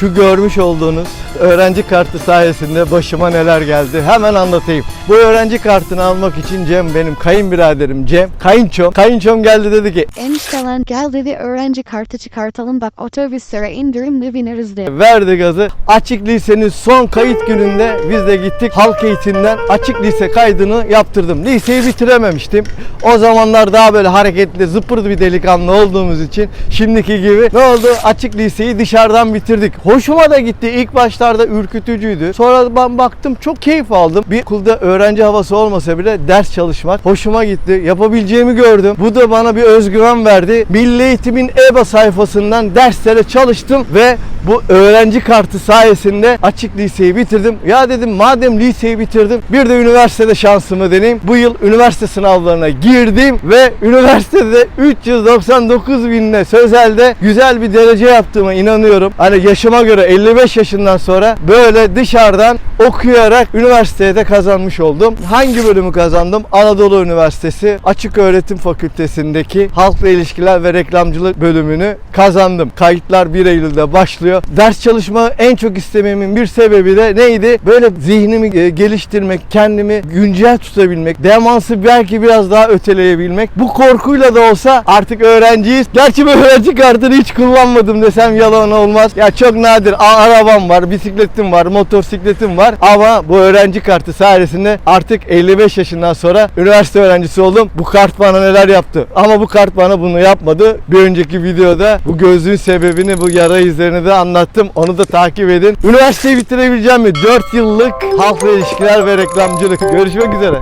Şu görmüş olduğunuz öğrenci kartı sayesinde başıma neler geldi hemen anlatayım. Bu öğrenci kartını almak için Cem benim kayınbiraderim Cem. Kayınçom. Kayınçom geldi dedi ki Eniştelen gel dedi öğrenci kartı çıkartalım bak otobüslere indirimli bineriz de. verdi gazı. Açık lisenin son kayıt gününde biz de gittik halk eğitimden açık lise kaydını yaptırdım. Liseyi bitirememiştim. O zamanlar daha böyle hareketli zıpır bir delikanlı olduğumuz için şimdiki gibi ne oldu? Açık liseyi dışarıdan bitirdik. Hoşuma da gitti. İlk başlarda ürkütücüydü. Sonra ben baktım çok keyif aldım. Bir okulda öğrenci havası olmasa bile ders çalışmak hoşuma gitti. Yapabileceğimi gördüm. Bu da bana bir özgüven verdi. Milli Eğitim'in EBA sayfasından derslere çalıştım ve bu öğrenci kartı sayesinde açık liseyi bitirdim. Ya dedim madem liseyi bitirdim bir de üniversitede şansımı deneyim. Bu yıl üniversite sınavlarına girdim ve üniversitede 399 binle sözelde güzel bir derece yaptığıma inanıyorum. Hani yaşıma göre 55 yaşından sonra böyle dışarıdan okuyarak üniversiteye de kazanmış oldum. Hangi bölümü kazandım? Anadolu Üniversitesi Açık Öğretim Fakültesindeki Halkla İlişkiler ve Reklamcılık bölümünü kazandım. Kayıtlar 1 Eylül'de başlıyor. Ders çalışma en çok istememin bir sebebi de neydi? Böyle zihnimi e, geliştirmek, kendimi güncel tutabilmek, demansı belki biraz daha öteleyebilmek. Bu korkuyla da olsa artık öğrenciyiz. Gerçi bu öğrenci kartını hiç kullanmadım desem yalan olmaz. Ya çok nadir. Arabam var, bisikletim var, motosikletim var. Ama bu öğrenci kartı sayesinde artık 55 yaşından sonra üniversite öğrencisi oldum. Bu kart bana neler yaptı. Ama bu kart bana bunu yapmadı. Bir önceki videoda bu gözlüğün sebebini, bu yara izlerini de anlattım. Onu da takip edin. Üniversiteyi bitirebileceğim mi? 4 yıllık halkla ilişkiler ve reklamcılık. Görüşmek üzere.